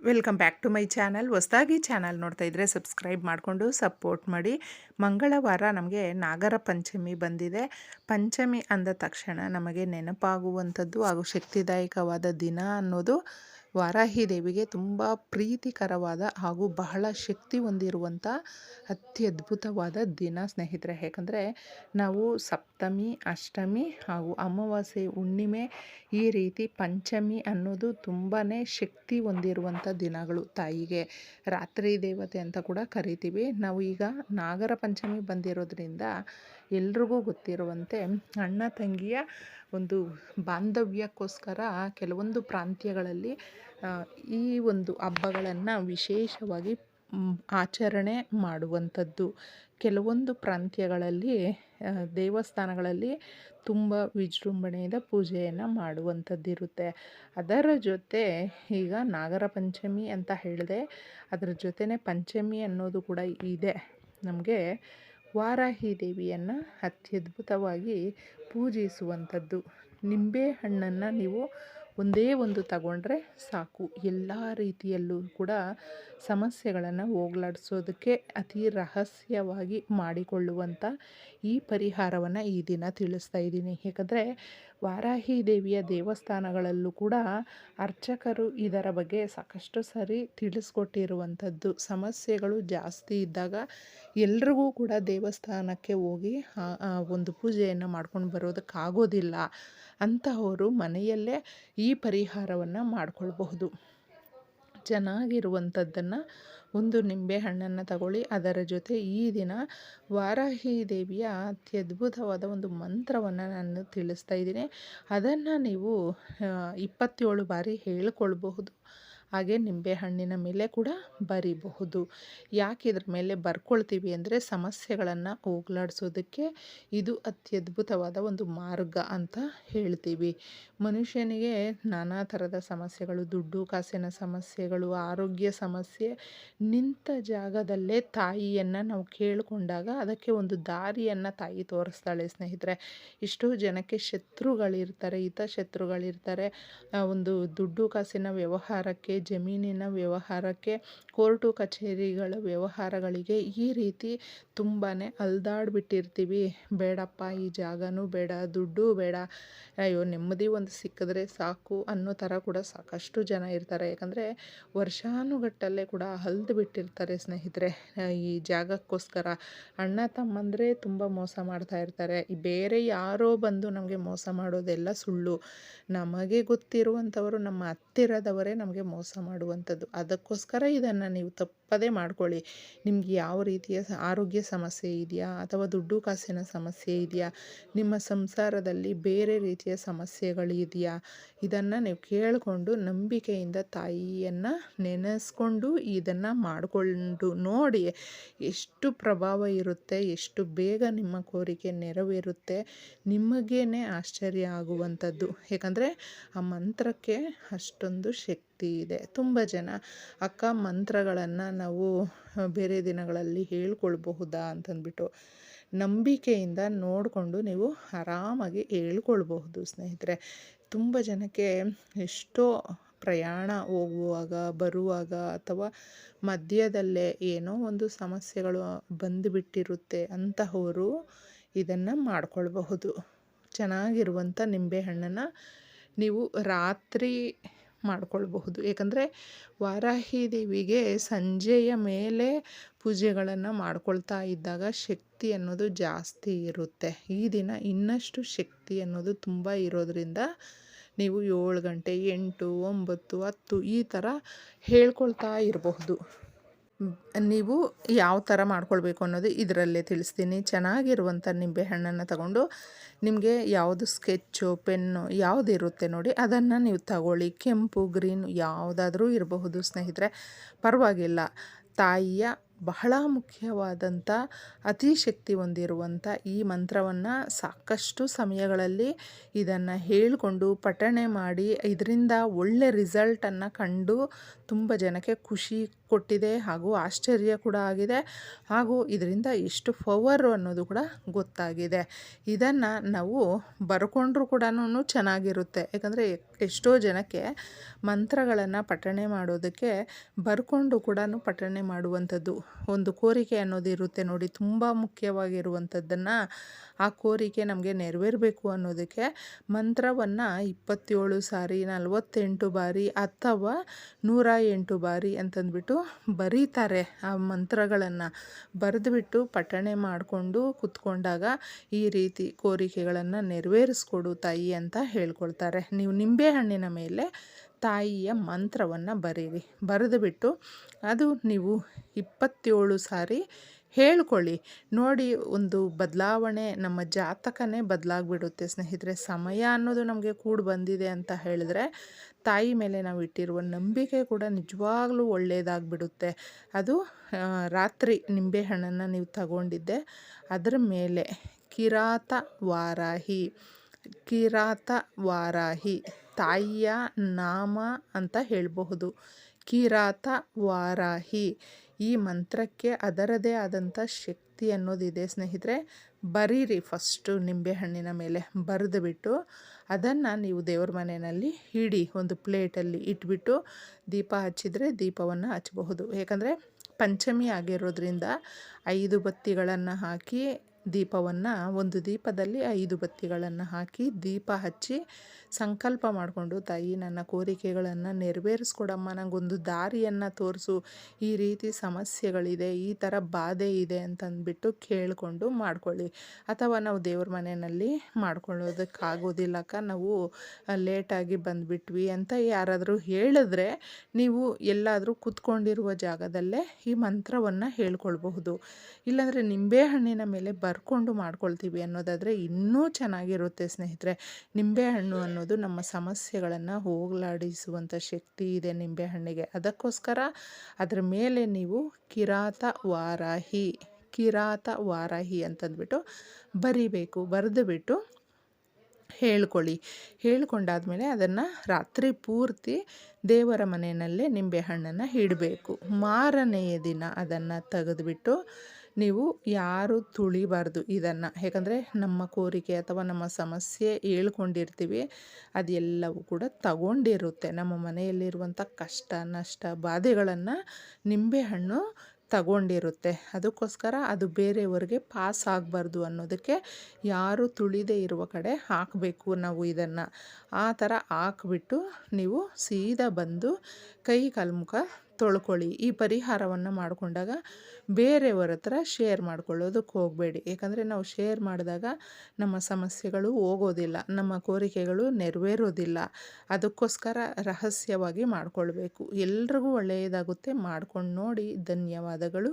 Welcome back to my channel. ಹೊಸದಾಗಿ channel ನೋಡ್ತಾ ಇದ್ದರೆ ಸಬ್ಸ್ಕ್ರೈಬ್ ಮಾಡಿಕೊಂಡು ಸಪೋರ್ಟ್ ಮಾಡಿ. ಮಂಗಳವಾರ ನಮಗೆ ನಾಗರ ಪಂಚಮಿ ಬಂದಿದೆ. ಪಂಚಮಿ ಅಂದ ತಕ್ಷಣ ನಮಗೆ ನೆನಪಾಗುವಂಥದ್ದು ಹಾಗೂ ಶಕ್ತಿದಾಯಕವಾದ ದಿನ ಅನ್ನೋದು ವಾರಾಹಿ ದೇವಿಗೆ ತುಂಬ ಪ್ರೀತಿಕರವಾದ ಹಾಗೂ ಬಹಳ ಶಕ್ತಿ ಹೊಂದಿರುವಂಥ ಅತ್ಯದ್ಭುತವಾದ ದಿನ ಸ್ನೇಹಿತರೆ. ಯಾಕಂದರೆ ನಾವು ಸಪ್ತಮಿ, ಅಷ್ಟಮಿ ಹಾಗೂ ಅಮಾವಾಸ್ಯೆ ಹುಣ್ಣಿಮೆ ಈ ರೀತಿ ಪಂಚಮಿ ಅನ್ನೋದು ತುಂಬಾ ಶಕ್ತಿ ಹೊಂದಿರುವಂಥ ದಿನಗಳು ತಾಯಿಗೆ. ರಾತ್ರಿ ದೇವತೆ ಅಂತ ಕೂಡ ಕರಿತೀವಿ. ನಾವು ಈಗ ನಾಗರ ಪಂಚಮಿ ಬಂದಿರೋದ್ರಿಂದ ಎಲ್ರಿಗೂ ಗೊತ್ತಿರುವಂತೆ ಅಣ್ಣ ತಂಗಿಯ ಒಂದು ಬಾಂಧವ್ಯಕ್ಕೋಸ್ಕರ ಕೆಲವೊಂದು ಪ್ರಾಂತ್ಯಗಳಲ್ಲಿ ಈ ಒಂದು ಹಬ್ಬಗಳನ್ನು ವಿಶೇಷವಾಗಿ ಆಚರಣೆ ಮಾಡುವಂಥದ್ದು. ಕೆಲವೊಂದು ಪ್ರಾಂತ್ಯಗಳಲ್ಲಿ ದೇವಸ್ಥಾನಗಳಲ್ಲಿ ತುಂಬ ವಿಜೃಂಭಣೆಯಿಂದ ಪೂಜೆಯನ್ನು ಮಾಡುವಂಥದ್ದಿರುತ್ತೆ. ಅದರ ಜೊತೆ ಈಗ ನಾಗರ ಪಂಚಮಿ ಅಂತ ಹೇಳಿದೆ ಅದರ ಜೊತೆನೇ ಪಂಚಮಿ ಅನ್ನೋದು ಕೂಡ ಇದೆ. ನಮಗೆ ವಾರಾಹಿ ದೇವಿಯನ್ನು ಅತ್ಯದ್ಭುತವಾಗಿ ಪೂಜಿಸುವಂಥದ್ದು. ನಿಂಬೆ ಹಣ್ಣನ್ನು ನೀವು ಒಂದೇ ಒಂದು ತಗೊಂಡ್ರೆ ಸಾಕು. ಎಲ್ಲ ರೀತಿಯಲ್ಲೂ ಕೂಡ ಸಮಸ್ಯೆಗಳನ್ನು ಹೋಗ್ಲಾಡಿಸೋದಕ್ಕೆ ಅತಿ ರಹಸ್ಯವಾಗಿ ಮಾಡಿಕೊಳ್ಳುವಂಥ ಈ ಪರಿಹಾರವನ್ನು ಈ ದಿನ ತಿಳಿಸ್ತಾ ಇದ್ದೀನಿ. ಏಕೆಂದರೆ ವಾರಾಹಿ ದೇವಿಯ ದೇವಸ್ಥಾನಗಳಲ್ಲೂ ಕೂಡ ಅರ್ಚಕರು ಇದರ ಬಗ್ಗೆ ಸಾಕಷ್ಟು ಸರಿ ತಿಳಿಸ್ಕೊಟ್ಟಿರುವಂಥದ್ದು. ಸಮಸ್ಯೆಗಳು ಜಾಸ್ತಿ ಇದ್ದಾಗ ಎಲ್ರಿಗೂ ಕೂಡ ದೇವಸ್ಥಾನಕ್ಕೆ ಹೋಗಿ ಒಂದು ಪೂಜೆಯನ್ನು ಮಾಡ್ಕೊಂಡು ಬರೋದಕ್ಕಾಗೋದಿಲ್ಲ. ಅಂತಹವರು ಮನೆಯಲ್ಲೇ ಈ ಪರಿಹಾರವನ್ನು ಮಾಡಿಕೊಳ್ಬಹುದು. ಚೆನ್ನಾಗಿರುವಂಥದ್ದನ್ನು ಒಂದು ನಿಂಬೆ ಹಣ್ಣನ್ನು ತಗೊಳ್ಳಿ, ಅದರ ಜೊತೆ ಈ ದಿನ ವಾರಾಹಿ ದೇವಿಯ ಅತ್ಯದ್ಭುತವಾದ ಒಂದು ಮಂತ್ರವನ್ನು ನಾನು ತಿಳಿಸ್ತಾ ಇದ್ದೀನಿ. ಅದನ್ನು ನೀವು ಇಪ್ಪತ್ತೇಳು ಬಾರಿ ಹೇಳ್ಕೊಳ್ಬಹುದು. ಹಾಗೆ ನಿಂಬೆಹಣ್ಣಿನ ಮೇಲೆ ಕೂಡ ಬರಿಬಹುದು. ಯಾಕೆ ಇದ್ರ ಮೇಲೆ ಬರ್ಕೊಳ್ತೀವಿ ಅಂದರೆ ಸಮಸ್ಯೆಗಳನ್ನು ಹೋಗ್ಲಾಡ್ಸೋದಕ್ಕೆ ಇದು ಅತ್ಯದ್ಭುತವಾದ ಒಂದು ಮಾರ್ಗ ಅಂತ ಹೇಳ್ತೀವಿ. ಮನುಷ್ಯನಿಗೆ ನಾನಾ ಥರದ ಸಮಸ್ಯೆಗಳು, ದುಡ್ಡು ಕಾಸಿನ ಸಮಸ್ಯೆಗಳು, ಆರೋಗ್ಯ ಸಮಸ್ಯೆ, ನಿಂತ ಜಾಗದಲ್ಲೇ ತಾಯಿಯನ್ನು ನಾವು ಕೇಳಿಕೊಂಡಾಗ ಅದಕ್ಕೆ ಒಂದು ದಾರಿಯನ್ನು ತಾಯಿ ತೋರಿಸ್ತಾಳೆ ಸ್ನೇಹಿತರೆ. ಎಷ್ಟೋ ಜನಕ್ಕೆ ಶತ್ರುಗಳಿರ್ತಾರೆ ಹಿತ ಶತ್ರುಗಳಿರ್ತಾರೆ ಒಂದು ದುಡ್ಡು ಕಾಸಿನ ವ್ಯವಹಾರಕ್ಕೆ ಜಮೀನಿನ ವ್ಯವಹಾರಕ್ಕೆ ಕೋರ್ಟು ಕಚೇರಿಗಳ ವ್ಯವಹಾರಗಳಿಗೆ ಈ ರೀತಿ ತುಂಬಾ ಅಲ್ದಾಡ್ಬಿಟ್ಟಿರ್ತೀವಿ. ಬೇಡಪ್ಪ, ಈ ಜಾಗನೂ ಬೇಡ, ದುಡ್ಡು ಬೇಡ. ಅಯ್ಯೋ, ನೆಮ್ಮದಿ ಒಂದು ಸಿಕ್ಕಿದ್ರೆ ಸಾಕು ಅನ್ನೋ ಥರ ಕೂಡ ಸಾಕಷ್ಟು ಜನ ಇರ್ತಾರೆ. ಯಾಕಂದರೆ ವರ್ಷಾನುಗಟ್ಟಲೆ ಕೂಡ ಅಲ್ದು ಬಿಟ್ಟಿರ್ತಾರೆ ಸ್ನೇಹಿತರೆ. ಈ ಜಾಗಕ್ಕೋಸ್ಕರ ಅಣ್ಣ ತಮ್ಮಂದರೆ ತುಂಬ ಮೋಸ ಮಾಡ್ತಾ ಇರ್ತಾರೆ. ಬೇರೆ ಯಾರೋ ಬಂದು ನಮಗೆ ಮೋಸ ಮಾಡೋದೆಲ್ಲ ಸುಳ್ಳು. ನಮಗೆ ಗೊತ್ತಿರುವಂಥವರು ನಮ್ಮ ಹತ್ತಿರದವರೇ ನಮಗೆ ಮೋಸ ಮಾಡುವಂಥದ್ದು. ಅದಕ್ಕೋಸ್ಕರ ಇದನ್ನು ನೀವು ತಪ್ಪದೇ ಮಾಡ್ಕೊಳ್ಳಿ. ನಿಮಗೆ ಯಾವ ರೀತಿಯ ಆರೋಗ್ಯ ಸಮಸ್ಯೆ ಇದೆಯಾ? ಅಥವಾ ದುಡ್ಡು ಕಾಸಿನ ಸಮಸ್ಯೆ ಇದೆಯಾ? ನಿಮ್ಮ ಸಂಸಾರದಲ್ಲಿ ಬೇರೆ ರೀತಿಯ ಸಮಸ್ಯೆಗಳಿದೆಯಾ ಇದನ್ನು ನೀವು ಕೇಳಿಕೊಂಡು ನಂಬಿಕೆಯಿಂದ ತಾಯಿಯನ್ನು ನೆನೆಸ್ಕೊಂಡು ಇದನ್ನು ಮಾಡಿಕೊಂಡು ನೋಡಿ ಎಷ್ಟು ಪ್ರಭಾವ ಇರುತ್ತೆ, ಎಷ್ಟು ಬೇಗ ನಿಮ್ಮ ಕೋರಿಕೆ ನೆರವೇರುತ್ತೆ ನಿಮಗೇ ಆಶ್ಚರ್ಯ ಆಗುವಂಥದ್ದು. ಯಾಕಂದರೆ ಆ ಮಂತ್ರಕ್ಕೆ ಅಷ್ಟೊಂದು ಶಕ್ತಿ ಇದೆ. ತುಂಬ ಜನ ಅಕ್ಕ ಮಂತ್ರಗಳನ್ನು ನಾವು ಬೇರೆ ದಿನಗಳಲ್ಲಿ ಹೇಳ್ಕೊಳ್ಬಹುದಾ ಅಂತಂದ್ಬಿಟ್ಟು ನಂಬಿಕೆಯಿಂದ ನೋಡಿಕೊಂಡು ನೀವು ಆರಾಮಾಗಿ ಹೇಳ್ಕೊಳ್ಬಹುದು ಸ್ನೇಹಿತರೆ. ತುಂಬ ಜನಕ್ಕೆ ಎಷ್ಟೋ ಪ್ರಯಾಣ ಹೋಗುವಾಗ, ಬರುವಾಗ ಅಥವಾ ಮಧ್ಯದಲ್ಲೇ ಏನೋ ಒಂದು ಸಮಸ್ಯೆಗಳು ಬಂದುಬಿಟ್ಟಿರುತ್ತೆ ಅಂತಹವರು ಇದನ್ನು ಮಾಡಿಕೊಳ್ಬಹುದು. ಚೆನ್ನಾಗಿರುವಂಥ ನಿಂಬೆಹಣ್ಣನ್ನು ನೀವು ರಾತ್ರಿ ಮಾಡ್ಕೊಳ್ಬಹುದು. ಏಕೆಂದರೆ ವಾರಾಹಿ ದೇವಿಗೆ ಸಂಜೆಯ ಮೇಲೆ ಪೂಜೆಗಳನ್ನು ಮಾಡ್ಕೊಳ್ತಾ ಇದ್ದಾಗ ಶಕ್ತಿ ಅನ್ನೋದು ಜಾಸ್ತಿ ಇರುತ್ತೆ. ಈ ದಿನ ಇನ್ನಷ್ಟು ಶಕ್ತಿ ಅನ್ನೋದು ತುಂಬ ಇರೋದರಿಂದ ನೀವು ಏಳು ಗಂಟೆ ಎಂಟು, ಒಂಬತ್ತು, ಹತ್ತು ಈ ಥರ ಹೇಳ್ಕೊಳ್ತಾ ಇರಬಹುದು. ನೀವು ಯಾವ ಥರ ಮಾಡ್ಕೊಳ್ಬೇಕು ಅನ್ನೋದು ಇದರಲ್ಲೇ ತಿಳಿಸ್ತೀನಿ. ಚೆನ್ನಾಗಿರುವಂಥ ನಿಂಬೆಹಣ್ಣನ್ನು ತಗೊಂಡು ನಿಮಗೆ ಯಾವುದು ಸ್ಕೆಚ್ಚು, ಪೆನ್ನು ಯಾವುದಿರುತ್ತೆ ನೋಡಿ ಅದನ್ನು ನೀವು ತಗೊಳ್ಳಿ. ಕೆಂಪು, ಗ್ರೀನ್ ಯಾವುದಾದ್ರೂ ಇರಬಹುದು ಸ್ನೇಹಿತರೆ. ಪರವಾಗಿಲ್ಲ. ತಾಯಿಯ ಬಹಳ ಮುಖ್ಯವಾದಂಥ ಅತಿ ಶಕ್ತಿ ಹೊಂದಿರುವಂಥ ಈ ಮಂತ್ರವನ್ನು ಸಾಕಷ್ಟು ಸಮಯಗಳಲ್ಲಿ ಇದನ್ನು ಹೇಳಿಕೊಂಡು ಪಠಣೆ ಮಾಡಿ ಇದರಿಂದ ಒಳ್ಳೆ ರಿಸಲ್ಟನ್ನು ಕಂಡು ತುಂಬ ಜನಕ್ಕೆ ಖುಷಿ ಕೊಟ್ಟಿದೆ ಹಾಗೂ ಆಶ್ಚರ್ಯ ಕೂಡ ಆಗಿದೆ ಹಾಗೂ ಇದರಿಂದ ಎಷ್ಟು ಪವರು ಅನ್ನೋದು ಕೂಡ ಗೊತ್ತಾಗಿದೆ. ಇದನ್ನು ನಾವು ಬರ್ಕೊಂಡ್ರೂ ಕೂಡ ಚೆನ್ನಾಗಿರುತ್ತೆ. ಯಾಕಂದರೆ ಎಷ್ಟೋ ಜನಕ್ಕೆ ಮಂತ್ರಗಳನ್ನು ಪಠಣೆ ಮಾಡೋದಕ್ಕೆ ಬರ್ಕೊಂಡು ಕೂಡ ಪಠಣೆ ಮಾಡುವಂಥದ್ದು ಒಂದು ಕೋರಿಕೆ ಅನ್ನೋದು ಇರುತ್ತೆ ನೋಡಿ. ತುಂಬ ಮುಖ್ಯವಾಗಿರುವಂಥದ್ದನ್ನು ಆ ಕೋರಿಕೆ ನಮಗೆ ನೆರವೇರಬೇಕು ಅನ್ನೋದಕ್ಕೆ ಮಂತ್ರವನ್ನು ಇಪ್ಪತ್ತೇಳು ಸಾರಿ ನಲವತ್ತೆಂಟು ಬಾರಿ ಅಥವಾ ನೂರ ಎಂಟು ಬಾರಿ ಅಂತಂದ್ಬಿಟ್ಟು ಬರೀತಾರೆ ಆ ಮಂತ್ರಗಳನ್ನು. ಬರೆದುಬಿಟ್ಟು ಪಠಣೆ ಮಾಡಿಕೊಂಡು ಕುತ್ಕೊಂಡಾಗ ಈ ರೀತಿ ಕೋರಿಕೆಗಳನ್ನು ನೆರವೇರಿಸ್ಕೊಡು ತಾಯಿ ಅಂತ ಹೇಳ್ಕೊಳ್ತಾರೆ. ನೀವು ನಿಂಬೆಹಣ್ಣಿನ ಮೇಲೆ ತಾಯಿಯ ಮಂತ್ರವನ್ನು ಬರೀರಿ. ಬರೆದುಬಿಟ್ಟು ಅದು ನೀವು ಇಪ್ಪತ್ತೇಳು ಸಾರಿ ಹೇಳ್ಕೊಳ್ಳಿ. ನೋಡಿ, ಒಂದು ಬದಲಾವಣೆ ನಮ್ಮ ಜಾತಕನೇ ಬದಲಾಗ್ಬಿಡುತ್ತೆ ಸ್ನೇಹಿತರೆ. ಸಮಯ ಅನ್ನೋದು ನಮಗೆ ಕೂಡಿ ಬಂದಿದೆ ಅಂತ ಹೇಳಿದ್ರೆ, ತಾಯಿ ಮೇಲೆ ನಾವು ಇಟ್ಟಿರುವ ನಂಬಿಕೆ ಕೂಡ ನಿಜವಾಗ್ಲೂ ಒಳ್ಳೆಯದಾಗ್ಬಿಡುತ್ತೆ ಅದು ರಾತ್ರಿ ನಿಂಬೆಹಣ್ಣನ್ನು ನೀವು ತಗೊಂಡಿದ್ದೆ, ಅದರ ಮೇಲೆ ಕಿರಾತ ವಾರಾಹಿ ಕಿರಾತ ವಾರಾಹಿ, ತಾಯಿಯ ನಾಮ ಅಂತ ಹೇಳಬಹುದು. ಕಿರಾತ ವಾರಾಹಿ ಈ ಮಂತ್ರಕ್ಕೆ ಅದರದೇ ಆದಂಥ ಶಕ್ತಿ ಅನ್ನೋದಿದೆ ಸ್ನೇಹಿತರೆ. ಬರೀರಿ ಫಸ್ಟು ನಿಂಬೆಹಣ್ಣಿನ ಮೇಲೆ ಬರೆದು ಬಿಟ್ಟು, ಅದನ್ನು ನೀವು ದೇವ್ರ ಮನೆಯಲ್ಲಿ ಇಡಿ ಒಂದು ಪ್ಲೇಟಲ್ಲಿ ಇಟ್ಬಿಟ್ಟು ದೀಪ ಹಚ್ಚಿದರೆ ದೀಪವನ್ನು ಹಚ್ಚಬಹುದು. ಯಾಕಂದರೆ, ಪಂಚಮಿ ಆಗಿರೋದ್ರಿಂದ ಐದು ಬತ್ತಿಗಳನ್ನು ಹಾಕಿ ದೀಪವನ್ನು ಒಂದು ದೀಪದಲ್ಲಿ ಐದು ಬತ್ತಿಗಳನ್ನು ಹಾಕಿ ದೀಪ ಹಚ್ಚಿ ಸಂಕಲ್ಪ ಮಾಡಿಕೊಂಡು, ತಾಯಿ, ನನ್ನ ಕೋರಿಕೆಗಳನ್ನು ನೆರವೇರಿಸ್ಕೊಡಮ್ಮ. ನನಗೊಂದು ದಾರಿಯನ್ನು ತೋರಿಸು. ಈ ರೀತಿ ಸಮಸ್ಯೆಗಳಿದೆ, ಈ ಥರ ಬಾಧೆ ಇದೆ ಅಂತಂದ್ಬಿಟ್ಟು ಕೇಳಿಕೊಂಡು ಮಾಡ್ಕೊಳ್ಳಿ. ಅಥವಾ ನಾವು ದೇವ್ರ ಮನೆಯಲ್ಲಿ ಮಾಡ್ಕೊಳ್ಳೋದಕ್ಕಾಗೋದಿಲ್ಲಕ್ಕ ನಾವು ಲೇಟಾಗಿ ಬಂದುಬಿಟ್ವಿ ಅಂತ ಯಾರಾದರೂ ಹೇಳಿದ್ರೆ ನೀವು ಎಲ್ಲಾದರೂ ಕೂತ್ಕೊಂಡಿರುವ ಜಾಗದಲ್ಲೇ ಈ ಮಂತ್ರವನ್ನು ಹೇಳ್ಕೊಳ್ಬಹುದು. ಇಲ್ಲಾಂದರೆ ನಿಂಬೆಹಣ್ಣಿನ ಮೇಲೆ ಬರ್ಕೊಂಡು ಮಾಡ್ಕೊಳ್ತೀವಿ ಅನ್ನೋದಾದರೆ ಇನ್ನೂ ಚೆನ್ನಾಗಿರುತ್ತೆ ಸ್ನೇಹಿತರೆ. ನಿಂಬೆಹಣ್ಣು ಅನ್ನೋದು ನಮ್ಮ ಸಮಸ್ಯೆಗಳನ್ನು ಹೋಗಲಾಡಿಸುವಂಥ ಶಕ್ತಿ ಇದೆ ನಿಂಬೆಹಣ್ಣಿಗೆ. ಅದಕ್ಕೋಸ್ಕರ ಅದರ ಮೇಲೆ ನೀವು ಕಿರಾತ ವಾರಾಹಿ ಕಿರಾತ ವಾರಾಹಿ ಅಂತಂದ್ಬಿಟ್ಟು ಬರಿಬೇಕು. ಬರೆದು ಬಿಟ್ಟು ಹೇಳ್ಕೊಳ್ಳಿ. ಹೇಳ್ಕೊಂಡಾದಮೇಲೆ ಅದನ್ನು ರಾತ್ರಿ ಪೂರ್ತಿ ದೇವರ ಮನೆಯಲ್ಲೇ ನಿಂಬೆಹಣ್ಣನ್ನು ಇಡಬೇಕು. ಮಾರನೆಯ ದಿನ ಅದನ್ನು ತೆಗೆದುಬಿಟ್ಟು ನೀವು ಯಾರು ತುಳಿಬಾರ್ದು ಇದನ್ನು. ಯಾಕಂದರೆ ನಮ್ಮ ಕೋರಿಕೆ ಅಥವಾ ನಮ್ಮ ಸಮಸ್ಯೆ ಹೇಳ್ಕೊಂಡಿರ್ತೀವಿ, ಅದೆಲ್ಲವೂ ಕೂಡ ತಗೊಂಡಿರುತ್ತೆ. ನಮ್ಮ ಮನೆಯಲ್ಲಿರುವಂಥ ಕಷ್ಟ, ನಷ್ಟ, ಬಾಧೆಗಳನ್ನು ನಿಂಬೆಹಣ್ಣು ತಗೊಂಡಿರುತ್ತೆ. ಅದಕ್ಕೋಸ್ಕರ ಅದು ಬೇರೆಯವರಿಗೆ ಪಾಸ್ ಆಗಬಾರ್ದು ಅನ್ನೋದಕ್ಕೆ ಯಾರು ತುಳಿದೇ ಇರುವ ಕಡೆ ಹಾಕಬೇಕು ನಾವು ಇದನ್ನು. ಆ ಥರ ಹಾಕ್ಬಿಟ್ಟು ನೀವು ಸೀದಾ ಬಂದು ಕೈ ಕಾಲು ತೊಳ್ಕೊಳ್ಳಿ. ಈ ಪರಿಹಾರವನ್ನು ಮಾಡಿಕೊಂಡಾಗ ಬೇರೆಯವರ ಹತ್ರ ಶೇರ್ ಮಾಡ್ಕೊಳ್ಳೋದಕ್ಕೆ ಹೋಗಬೇಡಿ. ಯಾಕಂದರೆ ನಾವು ಶೇರ್ ಮಾಡಿದಾಗ ನಮ್ಮ ಸಮಸ್ಯೆಗಳು ಹೋಗೋದಿಲ್ಲ. ನಮ್ಮ ಕೋರಿಕೆಗಳು ನೆರವೇರೋದಿಲ್ಲ. ಅದಕ್ಕೋಸ್ಕರ ರಹಸ್ಯವಾಗಿ ಮಾಡಿಕೊಳ್ಬೇಕು. ಎಲ್ರಿಗೂ ಒಳ್ಳೆಯದಾಗುತ್ತೆ. ಮಾಡ್ಕೊಂಡು ನೋಡಿ. ಧನ್ಯವಾದಗಳು.